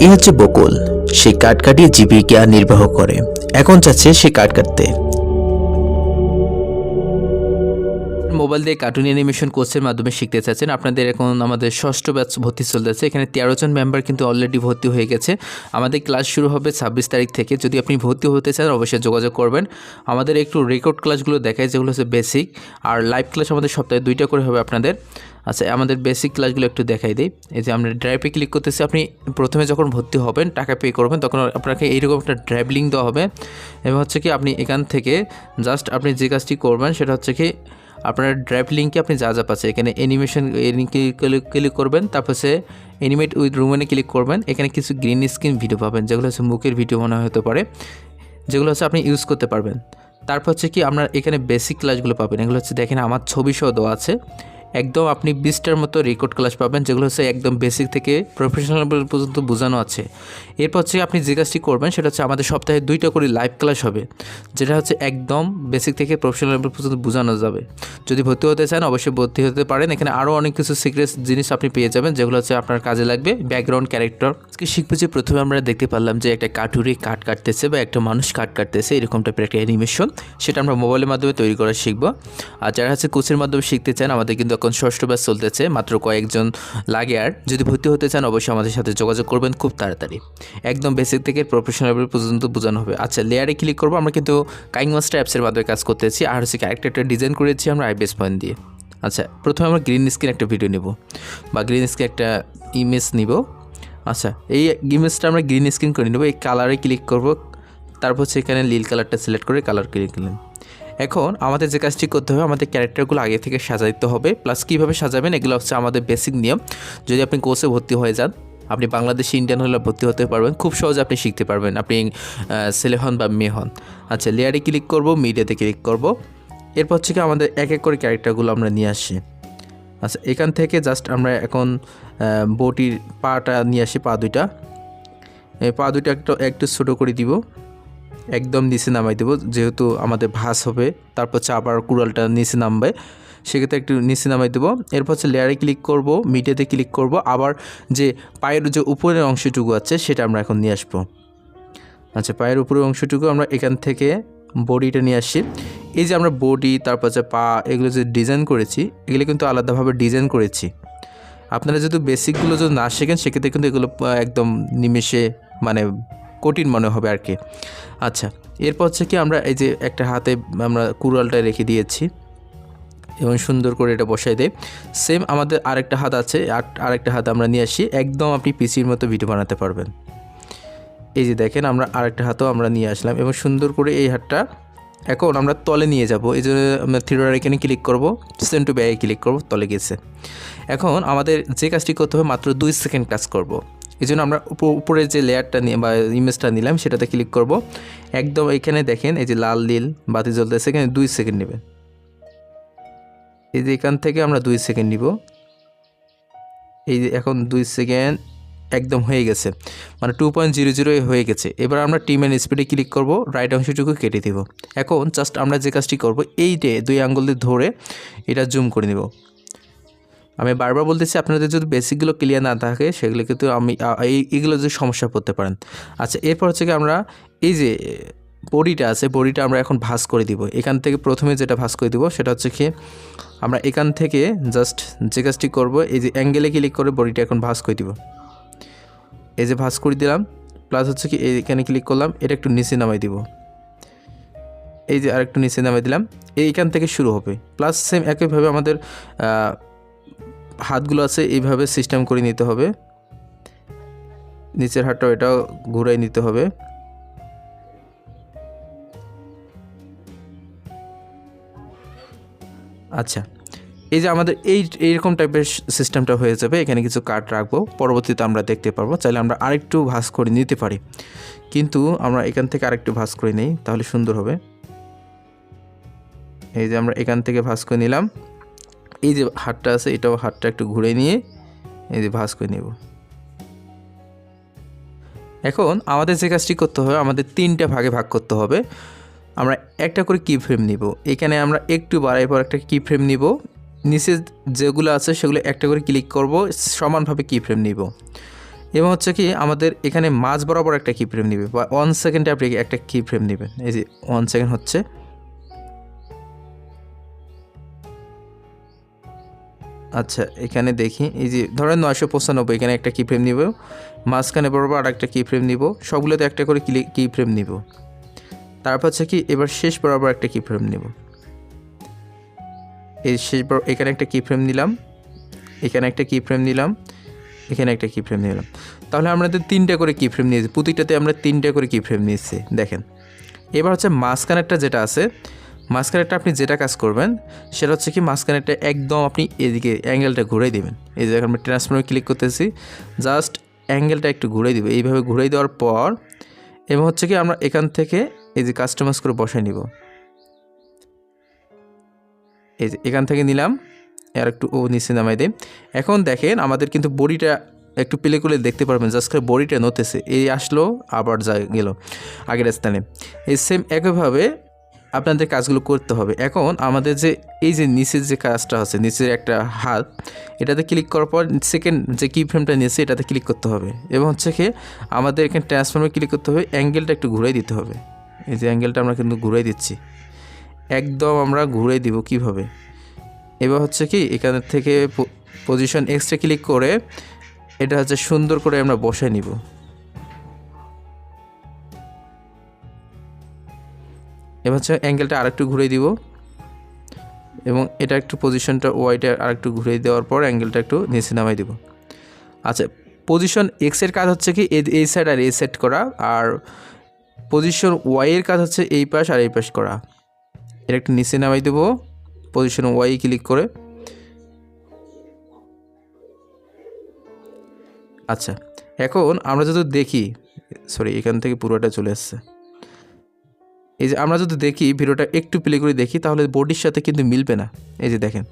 এ হচ্ছে বকুল। সেই কাঠ কাটিয়ে জীবিকা নির্বাহ করে। এখন চাচ্ছে সে কাঠ কাটতে। মোবাইল দিয়ে কার্টুন অ্যানিমেশন কোর্সের মাধ্যমে শিখতে চাচ্ছেন আপনাদের এখন আমাদের ষষ্ঠ ব্যাচ ভর্তি চলতেছে। এখানে তেরো জন মেম্বার কিন্তু অলরেডি ভর্তি হয়ে গেছে। আমাদের ক্লাস শুরু হবে ছাব্বিশ তারিখ থেকে। যদি আপনি ভর্তি হতে চান, অবশ্যই যোগাযোগ করবেন। আমাদের একটু রেকর্ড ক্লাসগুলো দেখায় যেগুলো হচ্ছে বেসিক আর লাইভ ক্লাস আমাদের সপ্তাহে দুইটা করে হবে আপনাদের। আচ্ছা আমাদের বেসিক ক্লাসগুলো একটু দেখাই দিই। এই যে আমরা ড্রাইভে ক্লিক করতেছি, আপনি প্রথমে যখন ভর্তি হবেন, টাকা পে করবেন, তখন আপনাকে এইরকম একটা ড্রাইভ লিঙ্ক দেওয়া হবে। এবং হচ্ছে কি, আপনি এখান থেকে জাস্ট আপনি যে কাজটি করবেন, সেটা হচ্ছে কি আপনার ড্রাইভ লিঙ্কে আপনি যা যা পাচ্ছে এখানে অ্যানিমেশন ক্লিক করবেন, তারপর সে অ্যানিমেট উইথ রুমেনে ক্লিক করবেন, এখানে কিছু গ্রিন স্ক্রিন ভিডিও পাবেন, যেগুলো হচ্ছে মুখের ভিডিও মনে হতে পারে, যেগুলো হচ্ছে আপনি ইউজ করতে পারবেন। তারপর হচ্ছে কি, আপনার এখানে বেসিক ক্লাসগুলো পাবেন, এগুলো হচ্ছে দেখেন আমার ছবি সহ দেওয়া আছে। একদম আপনি বিশটার মতো রেকর্ড ক্লাস পাবেন, যেগুলো হচ্ছে একদম বেসিক থেকে প্রফেশনাল পর্যন্ত বোঝানো আছে। এরপর হচ্ছে আপনি যে কাজটি করবেন, সেটা হচ্ছে আমাদের সপ্তাহে দুইটা করে লাইভ ক্লাস হবে, যেটা হচ্ছে একদম বেসিক থেকে প্রফেশনাল লেভেল পর্যন্ত বোঝানো যাবে। যদি ভর্তি হতে চান, অবশ্যই ভর্তি হতে পারেন। এখানে আরও অনেক কিছু সিক্রেট জিনিস আপনি পেয়ে যাবেন, যেগুলো হচ্ছে আপনার কাজে লাগবে। ব্যাকগ্রাউন্ড ক্যারেক্টার আজকে শিখব যে প্রথমে আমরা দেখতে পারলাম যে একটা কাঠুরি কাঠ কাটতেছে বা একটা মানুষ কাঠ কাটতেছে, এরকম টাইপের একটা অ্যানিমেশন সেটা আমরা মোবাইলের মাধ্যমে তৈরি করা শিখব। আর যারা হচ্ছে কোচের মাধ্যমে শিখতে চান, আমাদের কিন্তু এখন ষষ্ঠ ব্যাচ চলতেছে, মাত্র কয়েকজন লাগে আর যদি ভর্তি হতে চান, অবশ্যই আমাদের সাথে যোগাযোগ করবেন খুব তাড়াতাড়ি। একদম বেসিক থেকে প্রফেশনাল পর্যন্ত বোঝানো হবে। আচ্ছা লেয়ারে ক্লিক করব, আমরা কিন্তু কাইং মাস্টার অ্যাপসের মাধ্যমে কাজ করতেছি। আর হচ্ছে ক্যারেক্টারটা ডিজাইন করেছি আমরা আইবিএস পয়েন্ট দিয়ে। আচ্ছা প্রথমে আমরা গ্রিন স্ক্রিন একটা ভিডিও নেব। বা গ্রিন স্ক্রিন একটা ইমেজ নিব। আচ্ছা এই ইমেজটা আমরা গ্রিন স্ক্রিন করে নেব। এই কালারে ক্লিক করব। তারপর এখানে লীল কালারটা সিলেক্ট করে কালার ক্লিক করলেন। এখন আমাদের যে কাজটি করতে হবে, আমাদের ক্যারেক্টারগুলো আগে থেকে সাজাইতে হবে। প্লাস কীভাবে সাজাবেন, এগুলো হচ্ছে আমাদের বেসিক নিয়ম। যদি আপনি কোর্সে ভর্তি হয়ে যান, আপনি বাংলাদেশি ইন্ডিয়ান হলে ভর্তি হতে পারবেন। খুব সহজে আপনি শিখতে পারবেন। আপনি ছেলে হন বা মেয়ে হন। আচ্ছা লেয়ারে ক্লিক করব মিডিয়াতে ক্লিক করব। এরপর হচ্ছে কি আমাদের এক এক করে ক্যারেক্টারগুলো আমরা নিয়ে আসি। আচ্ছা এখান থেকে জাস্ট আমরা এখন বটির পাটা নিয়ে আসি, পা দুইটা। এই পা দুইটা একটু একটু ছোটো করে দিব। একদম নিচে নামাই দেবো, যেহেতু আমাদের ভাস হবে, তারপর আবার কুড়ালটা নিচে নামবে। সেক্ষেত্রে একটু নিচে নামাই দেবো, এরপর হচ্ছে লেয়ারে ক্লিক করব মিডিয়াতে ক্লিক করব, আবার যে পায়ের যে উপরের অংশটুকু আছে, সেটা আমরা এখন নিয়ে আসব। আচ্ছা পায়ের উপরের অংশটুকু আমরা এখান থেকে বডিটা নিয়ে আসি। এই যে আমরা বডি, তারপর হচ্ছে পা, এগুলো যে ডিজাইন করেছি, এগুলো কিন্তু আলাদাভাবে ডিজাইন করেছি। আপনারা যদি বেসিকগুলো যদি না শেখেন, সেক্ষেত্রে কিন্তু এগুলো একদম নিমেষে মানে কঠিন মনে হবে আর কি। আচ্ছা এরপর হচ্ছে কি আমরা এই যে একটা হাতে আমরা কুড়ালটা রেখে দিয়েছি এবং সুন্দর করে এটা বসাই দেয় সেম আমাদের আরেকটা হাত আছে আর আরেকটা হাত আমরা নিয়ে আসি, একদম আপনি পিসির মতো ভিডিও বানাতে পারবেন। এই যে দেখেন আমরা আরেকটা হাতও আমরা নিয়ে আসলাম এবং সুন্দর করে এই হাতটা এখন আমরা তলে নিয়ে যাব। এই জন্য আমরা থ্রিডার এখানে ক্লিক করব সেন্ট টু ব্যাগে ক্লিক করব, তলে গেছে। এখন আমাদের যে কাজটি করতে হবে, মাত্র দুই সেকেন্ড কাজ করব। এই জন্য আমরা উপ- উপরে যে লেয়ারটা নিয়ে বা ইমেজটা নিলাম, সেটাতে ক্লিক করব। একদম এখানে দেখেন, এই যে লাল, নীল, বাতি জ্বলতেছে, এখানে দুই সেকেন্ড নেবে এই যে এখান থেকে আমরা দুই সেকেন্ড নিব। এই যে এখন দুই সেকেন্ড একদম হয়ে গেছে। মানে টু পয়েন্ট জিরো জিরো হয়ে গেছে। এবার আমরা টিম অ্যান্ড স্পিডে ক্লিক করব রাইট অংশটুকু কেটে দিব। এখন জাস্ট আমরা যে কাজটি করব, এই ডে দুই আঙ্গুল দিয়ে ধরে এটা জুম করে নেব। আমি বারবার বলতেছি, আপনাদের যদি বেসিকগুলো ক্লিয়ার না থাকে, সেগুলো কিন্তু আমি, আ- এই এগুলো যে সমস্যা পড়তে পারেন। আচ্ছা এরপর হচ্ছে কি আমরা, এই যে, বডিটা আছে, বডিটা আমরা এখন ভাঁজ করে দিব। এখান থেকে প্রথমে যেটা ভাঁজ করে দিব, সেটা হচ্ছে কি, আমরা এখান থেকে জাস্ট যে কাজটি করব, এই যে অ্যাঙ্গেলে ক্লিক করে বডিটা এখন ভাঁজ করে দিব। এই যে ভাঁজ করে দিলাম প্লাস হচ্ছে কি, এখানে ক্লিক করলাম, এটা একটু নিচে নামাই দিব। এই যে আরেকটু নিচে নামাই দিলাম, এইখান থেকে শুরু হবে। প্লাস সেম একইভাবে আমাদের হাতগুলো আছে, এইভাবে সিস্টেম করে নিতে হবে। নিচের হাতটাও এটাও ঘুরাই নিতে হবে। আচ্ছা এই যে আমাদের এই, এইরকম টাইপের সিস্টেমটা হয়ে যাবে, এখানে কিছু কার্ড রাখব, পরবর্তীতে আমরা দেখতে পারব। চাইলে আমরা আরেকটু ভাঁজ করে নিতে পারি। কিন্তু আমরা এখান থেকে আরেকটু ভাঁজ করে নিই, তাহলে সুন্দর হবে। এই যে আমরা এখান থেকে ভাঁজ করে নিলাম। এই যে হাতটা আছে, এটাও হাতটা একটু ঘুরে নিয়ে এই যে ভাঁজ করে নেব। এখন আমাদের যে কাজটি করতে হবে, আমাদের তিনটা ভাগে ভাগ করতে হবে। আমরা একটা করে কি ফ্রেম নিব। এখানে আমরা একটু বাড়াই পর একটা কি ফ্রেম নিব। নিচে যেগুলো আছে, সেগুলো একটা করে ক্লিক করব, সমানভাবে কি ফ্রেম নিব। এবং হচ্ছে কি, আমাদের এখানে মাঝ বরাবর একটা কি ফ্রেম নিবে, বা ওয়ান সেকেন্ডে আপনি একটা কি ফ্রেম নেবেন। এই যে ওয়ান সেকেন্ড হচ্ছে। আচ্ছা এখানে দেখি। এই যে, ধরেন নয়শো পঁচানব্বই, এখানে একটা কি ফ্রেম নিব। মাঝখানে বরাবর আর একটা কি ফ্রেম নিব। সবগুলোতে একটা করে কি ফ্রেম নিব। তারপর হচ্ছে কি, এবার শেষ বরাবর একটা কি ফ্রেম নিব। এই শেষ এখানে একটা কি ফ্রেম নিলাম। এখানে একটা কি ফ্রেম নিলাম। এখানে একটা কি ফ্রেম নিলাম। তাহলে আমাদের তিনটা করে কি ফ্রেম নিয়েছি। প্রতিটাতে আমরা তিনটা করে কি ফ্রেম নিয়েছি। দেখেন। এবার হচ্ছে মাঝখানেরটা যেটা আছে মাঝখানেরটা আপনি যেটা কাজ করবেন, সেটা হচ্ছে কি মাঝখানেরটা একদম আপনি এদিকে অ্যাঙ্গেলটা ঘুরে দেবেন। এই যে আমরা ট্রান্সফর্মে ক্লিক করতেছি জাস্ট অ্যাঙ্গেলটা একটু ঘুরে দেবে। এইভাবে ঘুরে দেওয়ার পর, এবং হচ্ছে কি আমরা এখান থেকে এই যে কাস্টমাইজ করে বসাই নিব। এই যে এখান থেকে নিলাম আর একটু ও নিচে নামাই দিই। এখন দেখেন আমাদের কিন্তু বডিটা একটু প্লে করলে দেখতে পারবেন জাস্ট করে বডিটা নতেছে এই আসলো, আবার যা গেল আগের স্থানে। এই সেম একইভাবে আপনাদের কাজগুলো করতে হবে। এখন আমাদের যে, এই যে নিচের যে কাজটা আছে নিচের একটা হাত এটাতে ক্লিক করার পর সেকেন্ড যে কি ফ্রেমটা নিয়েছে, এটাতে ক্লিক করতে হবে। এবং হচ্ছে কি, আমাদের এখানে ট্রান্সফর্মে ক্লিক করতে হবে অ্যাঙ্গেলটা একটু ঘুরাই দিতে হবে। এই যে অ্যাঙ্গেলটা আমরা কিন্তু ঘুরাই দিচ্ছি। একদম আমরা ঘুরে দিব কীভাবে? এবার হচ্ছে কি, এখান থেকে পজিশন এক্সট্রা ক্লিক করে, এটা হচ্ছে সুন্দর করে আমরা বসে নিব। এবার হচ্ছে অ্যাঙ্গেলটা আরেকটু ঘুরে দিব। এবং এটা একটু পজিশনটা ওয়াইটা আরেকটু ঘুরে দেওয়ার পর অ্যাঙ্গেলটা একটু নিচে নামাই দিব। আচ্ছা পজিশন এক্সের কাজ হচ্ছে কি এই সাইড আর এই সেট করা, আর পজিশন ওয়াইয়ের কাজ হচ্ছে এই পাশ আর এই পাশ করা। এটা একটু নিচে নামাই দেবো পজিশন ওয়াই ক্লিক করে। আচ্ছা এখন আমরা যদি দেখি সরি এখান থেকে পুরোটা চলে আসছে এই যে আমরা যদি দেখি ভিডিওটা একটু প্লে করে দেখি, তাহলে বডির সাথে কিন্তু মিলবে না। এই যে দেখেন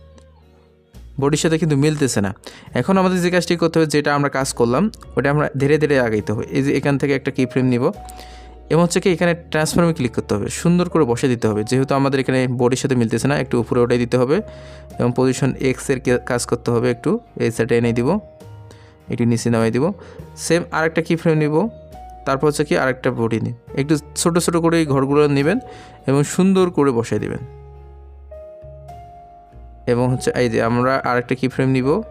বডির সাথে কিন্তু মিলতেছে না। এখন আমাদের যে কাজটি করতে হবে, যেটা আমরা কাজ করলাম, ওটা আমরা ধীরে ধীরে আগাইতে হবে। এই যে এখান থেকে একটা কি ফ্রেম নিব, এবং হচ্ছে কি এখানে ট্রান্সফর্মে ক্লিক করতে হবে। সুন্দর করে বসে দিতে হবে। যেহেতু আমাদের এখানে বডির সাথে মিলতেছে না, একটু উপরে ওটাই দিতে হবে, এবং পজিশন এক্সের কাজ করতে হবে একটু। এই সাইডে এনে দিব, একটু নিচে নামাই দিব। সেম আরেকটা কি ফ্রেম নিব। তারপর হচ্ছে কি আরেকটা বডি নিন। একটু ছোটো ছোটো করে এই ঘরগুলো নেবেন এবং সুন্দর করে বসাই দেবেন। এবং হচ্ছে এই যে আমরা আরেকটা কি ফ্রেম নিব।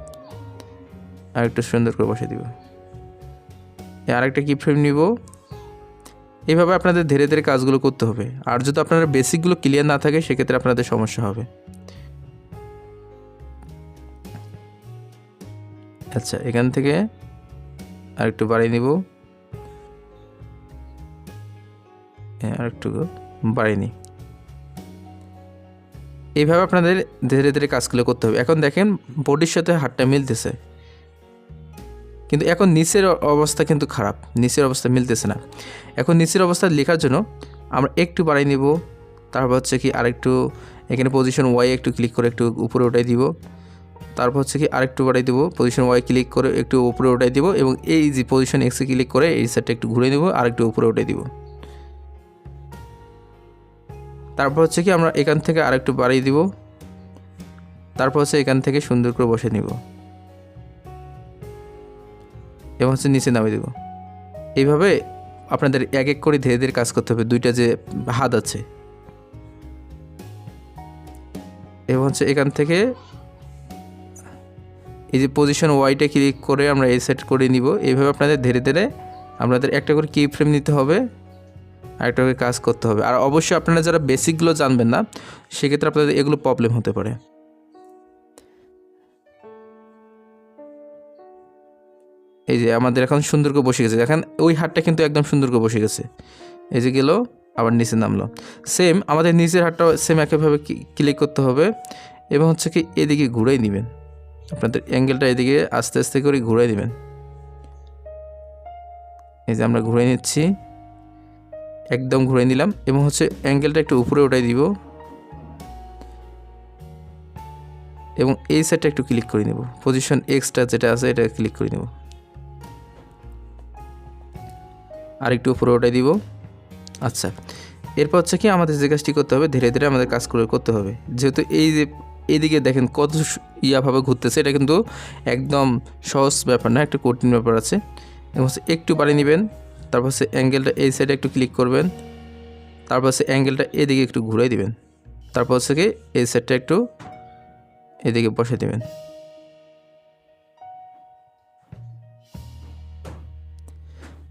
আরেকটু সুন্দর করে বসে দিব। আরেকটা কি ফ্রেম নিব। এইভাবে আপনাদের ধীরে ধীরে কাজগুলো করতে হবে। আর যদি আপনার বেসিকগুলো ক্লিয়ার না থাকে, সেক্ষেত্রে আপনাদের সমস্যা হবে। আচ্ছা এখান থেকে আরেকটু বাড়িয়ে নিব। হ্যাঁ আর একটু বাড়িয়ে নিই এইভাবে আপনাদের ধীরে ধীরে কাজগুলো করতে হবে। এখন দেখেন, বডির সাথে হাতটা মিলতেছে। কিন্তু এখন নিচের অবস্থা কিন্তু খারাপ। নিচের অবস্থা মিলতেছে না। এখন নিচের অবস্থা লেখার জন্য আমরা একটু বাড়াই নিব। তারপর হচ্ছে কি আরেকটু এখানে পজিশন ওয়াই একটু ক্লিক করে একটু উপরে উঠাই দিব। তারপর হচ্ছে কি আরেকটু বাড়াই দেবো। পজিশন ওয়াই ক্লিক করে একটু উপরে উঠাই দিব এবং এই যে পজিশন এক্সে ক্লিক করে এই সাইডটা একটু ঘুরে দেবো আর একটু উপরে উঠাই দিব। তারপর হচ্ছে কি আমরা এখান থেকে আরেকটু বাড়িয়ে দিব। তারপর হচ্ছে এখান থেকে সুন্দর করে বসে নিব। এবং হচ্ছে নিচে নামিয়ে দেবো। এইভাবে আপনাদের এক এক করে ধীরে ধীরে কাজ করতে হবে। দুইটা যে হাত আছে। এবং হচ্ছে এখান থেকে এই যে পজিশন ওয়াইটে ক্লিক করে আমরা এই সেট করে নিব। এইভাবে আপনাদের ধীরে ধীরে আপনাদের একটা করে কি ফ্রেম নিতে হবে। আর একটা করে কাজ করতে হবে। আর অবশ্যই আপনারা যারা বেসিকগুলো জানবেন না, সেক্ষেত্রে আপনাদের এগুলো প্রবলেম হতে পারে। এই যে আমাদের এখন সুন্দর করে বসে গেছে। দেখেন, ওই হাটটা কিন্তু একদম সুন্দর করে বসে গেছে। এই যে গেল, আবার নিচে নামলো। সেম আমাদের নিচের হাটটাও সেম একইভাবে ক্লিক করতে হবে। এবং হচ্ছে কি, এদিকে ঘুরেই নেবেন আপনাদের অ্যাঙ্গেলটা এদিকে আস্তে আস্তে করে ঘুরে দিবেন। এই যে আমরা ঘুরে নিচ্ছি। একদম ঘুরে নিলাম এবং হচ্ছে অ্যাঙ্গেলটা একটু উপরে উঠাই দিব। এবং এই সাইডটা একটু ক্লিক করে নেব। পজিশন এক্সটা যেটা আছে এটা ক্লিক করে নেব। আর একটু উপরে ওটাই দিব। আচ্ছা এরপর হচ্ছে কি আমাদের যে কাজটি করতে হবে, ধীরে ধীরে আমাদের কাজ করে করতে হবে। যেহেতু এই যে, এইদিকে দেখেন কত ইয়াভাবে ঘুরতেছে, এটা কিন্তু একদম সহজ ব্যাপার না, একটা কঠিন ব্যাপার আছে। এবং একটু বাড়িয়ে নেবেন তারপর হচ্ছে অ্যাঙ্গেলটা এই সাইডে একটু ক্লিক করবেন। তারপর হচ্ছে অ্যাঙ্গেলটা এদিকে একটু ঘুরে দিবেন। তারপর হচ্ছে কি এই সাইডটা একটু এদিকে বসে দেবেন।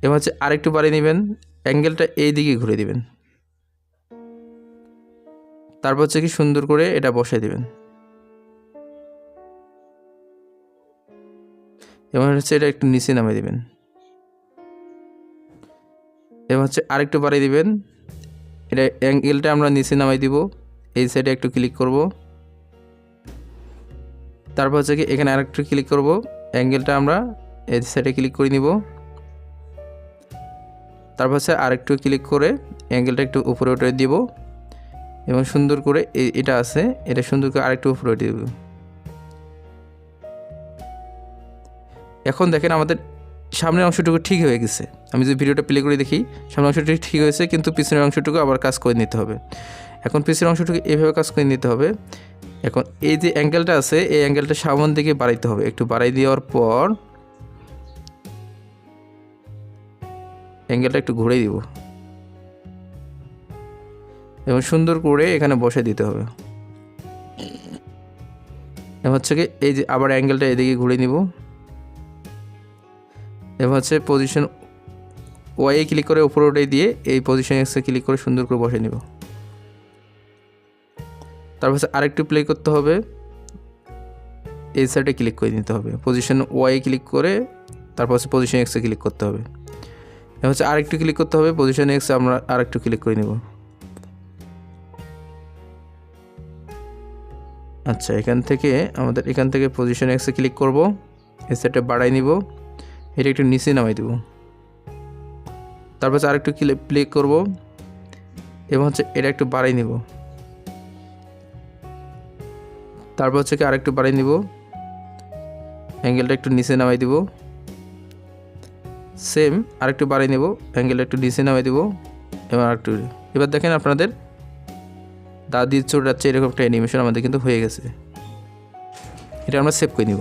এবার হচ্ছে আরেকটু বাড়িয়ে নেবেন অ্যাঙ্গেলটা এই দিকে ঘুরে দিবেন। তারপর হচ্ছে কি সুন্দর করে এটা বসাই দিবেন। এবার হচ্ছে এটা একটু নিচে নামিয়ে দিবেন। এবার হচ্ছে আরেকটু বাড়িয়ে দিবেন। এটা অ্যাঙ্গেলটা আমরা নিচে নামাই দিব। এই সাইডে একটু ক্লিক করব। তারপর হচ্ছে কি এখানে আরেকটু ক্লিক করব। অ্যাঙ্গেলটা আমরা এই সাইডে ক্লিক করে নিব। তারপর হচ্ছে আরেকটু ক্লিক করে অ্যাঙ্গেলটা একটু উপরে উঠে দিব। এবং সুন্দর করে এটা আছে, এটা সুন্দর করে আরেকটু উপরে উঠে দিব। এখন দেখেন আমাদের সামনের অংশটুকু ঠিক হয়ে গেছে। আমি যদি ভিডিওটা প্লে করে দেখি, সামনের অংশটুকু ঠিক হয়েছে, কিন্তু পিছনের অংশটুকু আবার কাজ করে নিতে হবে। এখন পিছনের অংশটুকু এভাবে কাজ করে নিতে হবে। এখন এই যে অ্যাঙ্গেলটা আছে, এই অ্যাঙ্গেলটা সামন দিকে বাড়াইতে হবে। একটু বাড়াই দেওয়ার পর অ্যাঙ্গেলটা একটু ঘুরে দিব। এবং সুন্দর করে এখানে বসে দিতে হবে। এবার হচ্ছে কি, এই যে আবার অ্যাঙ্গেলটা এদিকে ঘুরে নিব। এবার হচ্ছে পজিশন ওয়াই ক্লিক করে উপরে উঠে দিয়ে এই পজিশন এক্সে ক্লিক করে সুন্দর করে বসে নিব। তারপর হচ্ছে আরেকটু প্লে করতে হবে। এই সাইডে ক্লিক করে নিতে হবে। পজিশন ওয়াই ক্লিক করে তারপর হচ্ছে পজিশন এক্সে ক্লিক করতে হবে। এবার হচ্ছে আরেকটু ক্লিক করতে হবে। পজিশন এক্স আমরা আরেকটু ক্লিক করে নেব। আচ্ছা এখান থেকে আমাদের, এখান থেকে পজিশন এক্সে ক্লিক করব। এই সাইডটা বাড়াই নিব। এটা একটু নিচে নামাই দেবো। তারপর হচ্ছে আরেকটু প্লে করব এবং হচ্ছে এটা একটু বাড়াই নেব। তারপর হচ্ছে কি আরেকটু বাড়াই নিব। অ্যাঙ্গেলটা একটু নিচে নামাই দিব। সেম আরেকটু বাড়াই নেব, অ্যাঙ্গেলটা একটু নিচে নামাই দিব এবার আরেকটু এবার দেখেন আপনাদের দাদি চোর যাচ্ছে এরকম একটা অ্যানিমেশন আমাদের কিন্তু হয়ে গেছে। এটা আমরা সেভ করে নিব।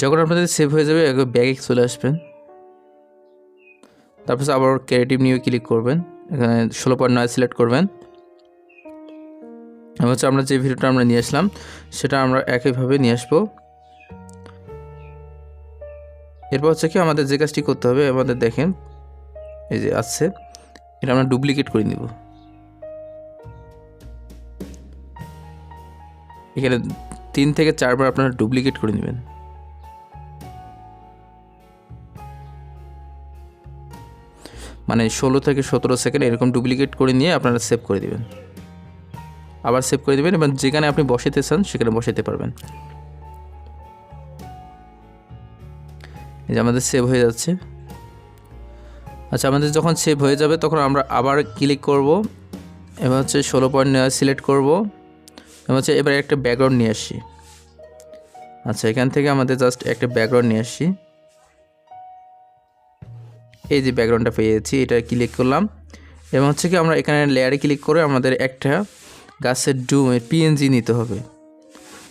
যখন আপনাদের সেভ হয়ে যাবে ব্যাগে চলে আসবেন। তারপর আবার ক্রিয়েটিভ নিয়ে ক্লিক করবেন। এখানে ষোলো পয়েন্ট নয় সিলেক্ট করবেন। এবার হচ্ছে আমরা যে ভিডিওটা আমরা নিয়ে আসলাম, সেটা আমরা একইভাবে নিয়ে আসব। এরপর হচ্ছে কি, আমাদের যে কাজটি করতে হবে, আমাদের দেখেন, এই যে আসছে এটা আমরা ডুপ্লিকেট করে নিব। এখানে তিন থেকে চারবার আপনারা ডুপ্লিকেট করে নেবেন। মানে ষোলো থেকে সতেরো সেকেন্ড এরকম ডুপ্লিকেট করে নিয়ে আপনারা সেভ করে দিবেন। আবার সেভ করে দেবেন এবং যেখানে আপনি বসাতে চান সেখানে বসাতে পারবেন। এই যে আমাদের সেভ হয়ে যাচ্ছে। আচ্ছা আমাদের যখন সেভ হয়ে যাবে তখন আমরা আবার ক্লিক করব। এবার হচ্ছে ষোলো পয়েন্ট সিলেক্ট করব। এবার হচ্ছে এবার একটা ব্যাকগ্রাউন্ড নিয়ে আসি। আচ্ছা এখান থেকে আমাদের জাস্ট একটা ব্যাকগ্রাউন্ড নিয়ে আসি। এই যে ব্যাকগ্রাউন্ডটা পেয়েছি, এটা ক্লিক করলাম। এবং হচ্ছে কি আমরা এখানে লেয়ারে ক্লিক করে আমাদের একটা গাছের ডুমের পিএনজি নিতে হবে।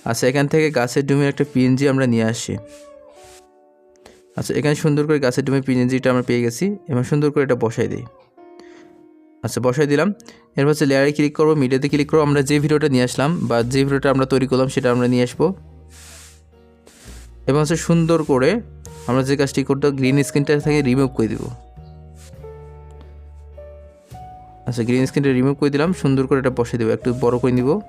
আচ্ছা এখান থেকে গাছের ডুমের একটা পিএনজি আমরা নিয়ে আসি। আচ্ছা এখানে সুন্দর করে গাছের ডুমের পিএনজিটা আমরা পেয়ে গেছি এবং সুন্দর করে এটা বসাই দিই। আচ্ছা বসাই দিলাম। এরপর হচ্ছে লেয়ারে ক্লিক করব মিডিয়াতে ক্লিক করব, আমরা যে ভিডিওটা নিয়ে আসলাম বা যে ভিডিওটা আমরা তৈরি করলাম সেটা আমরা নিয়ে আসব। এবং হচ্ছে সুন্দর করে আমরা যে কাজটি করতে গ্রিন স্ক্রিনটা থেকে রিমুভ করে দিব। আচ্ছা গ্রিন স্ক্রিনটা রিমুভ করে দিলাম, সুন্দর করে এটা বসে দেবো, একটু বড় করে নিব।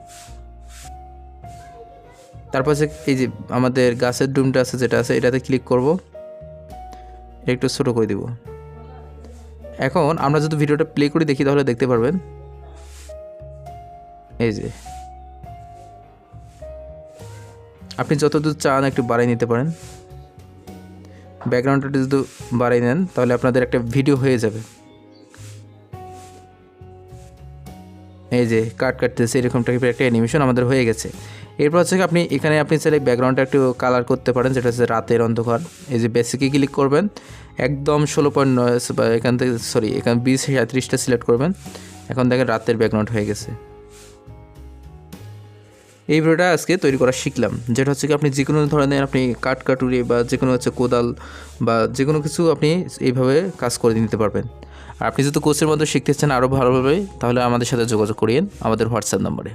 তারপর এই যে আমাদের গাছের ডুমটা আছে, যেটা আছে, এটাতে ক্লিক করব। একটু ছোটো করে দিব। এখন আমরা যদি ভিডিওটা প্লে করে দেখি, তাহলে দেখতে পারবেন। এই যে। আপনি যতদূর চান একটু বাড়াই নিতে পারেন। ব্যাকগ্রাউন্ডটা যদি বাড়াই নেন তাহলে আপনাদের একটা ভিডিও হয়ে যাবে। এই যে কাট কাটতেছে, এরকম টাইপের একটা অ্যানিমেশন আমাদের হয়ে গেছে। এরপর হচ্ছে আপনি এখানে আপনি চাইলে ব্যাকগ্রাউন্ডটা একটু কালার করতে পারেন, যেটা হচ্ছে রাতের অন্ধকার। এই যে বেসিকে ক্লিক করবেন, একদম ষোলো পয়েন্ট নয় এখান থেকে সরি এখানে বিশ সাঁত্রিশটা সিলেক্ট করবেন। এখন দেখেন রাতের ব্যাকগ্রাউন্ড হয়ে গেছে। এই ভিডিওটা আজকে তৈরি করা শিখলাম। যেটা হচ্ছে কি আপনি যে কোনো ধরনের আপনি কাঠ কাটুরি বা যে কোনো হচ্ছে কোদাল বা যে কোনো কিছু আপনি এইভাবে কাজ করে নিতে পারবেন। আর আপনি যদি কোর্সের মধ্যে শিখতে চান আরও ভালোভাবে, তাহলে আমাদের সাথে যোগাযোগ করিয়েন আমাদের হোয়াটসঅ্যাপ নম্বরে।